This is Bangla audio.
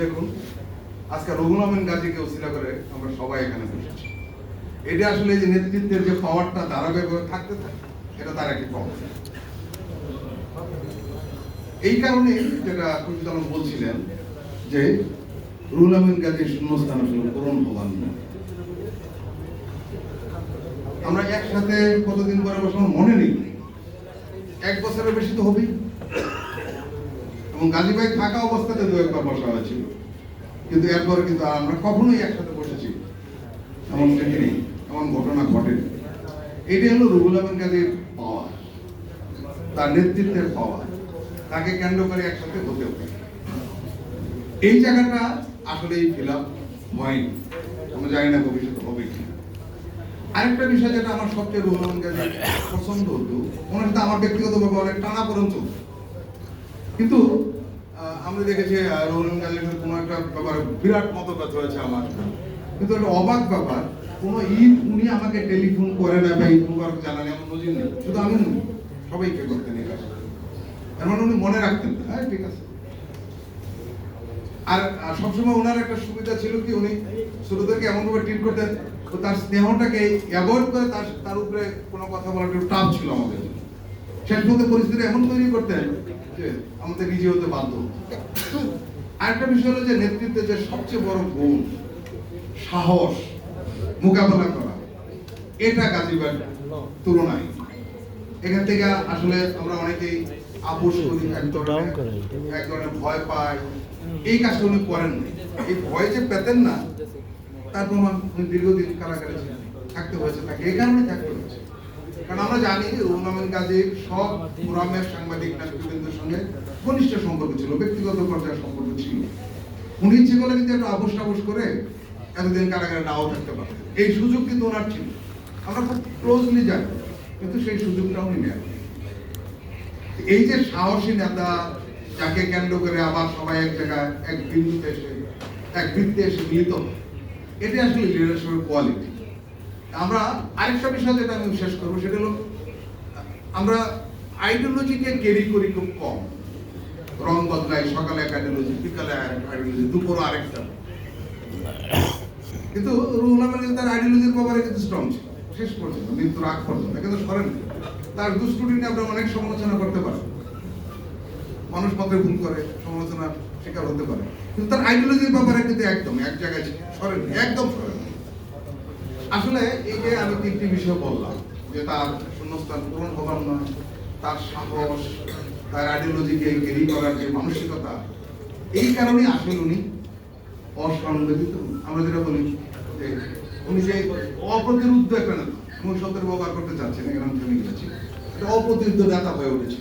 দেখুন আজকে রঘুল আমিন গাজীকে উসিলা করে আমরা সবাই এখানে বসেছি এটা আসলে যে নেতৃত্বের যে পাওয়ারটা ধারাবাহিকভাবে থাকতে থাকে, এটা তার একটি পাওয়ার এই কারণে যেটা কবিতা বলছিলেন যে রুহুল আমিন গাজীর শূন্যস্থান আসলে পূরণ হবার নয় আমরা একসাথে কতদিন পরে বসলাম মনে নেই। এক বছরের বেশি তো হবেই। এবং গাজী ভাই থাকা অবস্থাতে দু একবার বসা হয়েছিল কিন্তু এরপরে কিন্তু আমরা কখনোই একসাথে বসেছি এমন দেখিনি, এমন ঘটনা ঘটেনি। এটি হলো রুহুল আমিন গাজীর পাওয়ার, তার নেতৃত্বের পাওয়ার। তাকে কেন্দ্র করে একসাথে হতে হবে। এই জায়গাটা আসলে এই ফিল আপ হয়নি। আমরা জানি না ভবিষ্যতে হবে কি। আরেকটা বিষয় যেটা আমার সবচেয়ে রুহুল আমিন গাজীর পছন্দ হতো, ওনার সাথে আমার ব্যক্তিগতভাবে অনেক টানা পর্যন্ত কিন্তু আমরা দেখেছি গাজীর সাথে কোনো একটা ব্যাপারে, বিরাট মতভেদ হয়েছে আমার। কিন্তু একটা অবাক ব্যাপার, কোনো ঈদ উনি আমাকে টেলিফোন করে না বা ঈদ মুবারক জানালে এমন নজির নেই। শুধু আমি নই, সবাইকে করতেন এই কাজটা। এর মানে উনি মনে রাখতেন হ্যাঁ ঠিক আছে। আর সবসময় ওনার একটা সুবিধা ছিল কি, উনি ছোটদেরকে এমনভাবে ট্রিট করতেন, তো তার স্নেহটাকে অ্যাভয়েড করে তার তার উপরে কোনো কথা বলার একটু টাফ ছিল আমাদের জন্য। শেষ পর্যন্ত পরিস্থিতি এমন তৈরি করতেন যে আমাদের নিজে হতে বাধ্য আরেকটা বিষয় হলো যে নেতৃত্বের যে সবচেয়ে বড় গুণ সাহস মোকাবেলা করা এটা গাজীবার তুলনায়। এখান থেকে আসলে আমরা অনেকেই আপোষ করি এক ধরনের এক ধরনের ভয় পাই এই কাজটা উনি করেন এই ভয় যে পেতেন না তার প্রমাণ উনি দীর্ঘদিন কারাগারে থাকতে হয়েছে তাকে এই কারণে থাকতে হয়েছে। কারণ আমরা জানি রুহুল আমিন গাজীর সব পুরামের সাংবাদিক নেতৃবৃন্দের সঙ্গে ঘনিষ্ঠ সম্পর্ক ছিল, ব্যক্তিগত পর্যায়ের সম্পর্ক ছিল। উনি করলে কিন্তু একটু আপোষ টাপোষ করে, এতদিন কারাগারে নাও থাকতে পারতেন। এই সুযোগ কিন্তু ওনার ছিল। আমরা খুব ক্লোজলি জানি, কিন্তু সেই সুযোগটা উনি নেন এই যে সাহসী নেতা, যাকে কেন্দ্র করে আবার সবাই এক জায়গায়, এক বিন্দুতে এসে, এক বৃত্তে এসে মিলিত এটা আসলে লিডারশিপের কোয়ালিটি আমরা আরেকটা বিষয় যেটা আমি শেষ করব, সেটা হলো, আমরা আইডিওলজিকে ক্যারি করি খুব কম। রং বদলাই সকালে এক আইডিওলজি বিকালে আরেক আইডিওলজি দুপুর আরেকটা। কিন্তু রুহুল তার আইডিওলজির ব্যাপারে কিন্তু স্ট্রং ছিল। শেষ পর্যন্ত, মৃত্যুর আগ পর্যন্ত, কিন্তু সরেন। তার দুষ্টুটি নিয়ে আমরা অনেক সমালোচনা করতে পারি। মানুষ পথে ভুল করে সমালোচনা শিকার হতে পারে। কিন্তু তার আইডিওলজির ব্যাপারে কিন্তু একদম, এক জায়গায় সরেন, একদম সরেন। আসলে এই যে আমি তিনটি বিষয় বললাম, যে তার শূন্যস্থান পূরণ হবার নয় তার সাহস, তার আইডিওলজিকে ক্যারি করার যে মানসিকতা, এই কারণে আসলে উনি অসংগঠিত আমরা যেটা বলি যে উনি যে অপ্রতিরুদ্ধ একটা নেতা এমন শব্দের ব্যবহার করতে চাচ্ছেন, এখানে আমি থেমে গেছি এটা অপ্রতিরুদ্ধ নেতা হয়ে উঠেছে।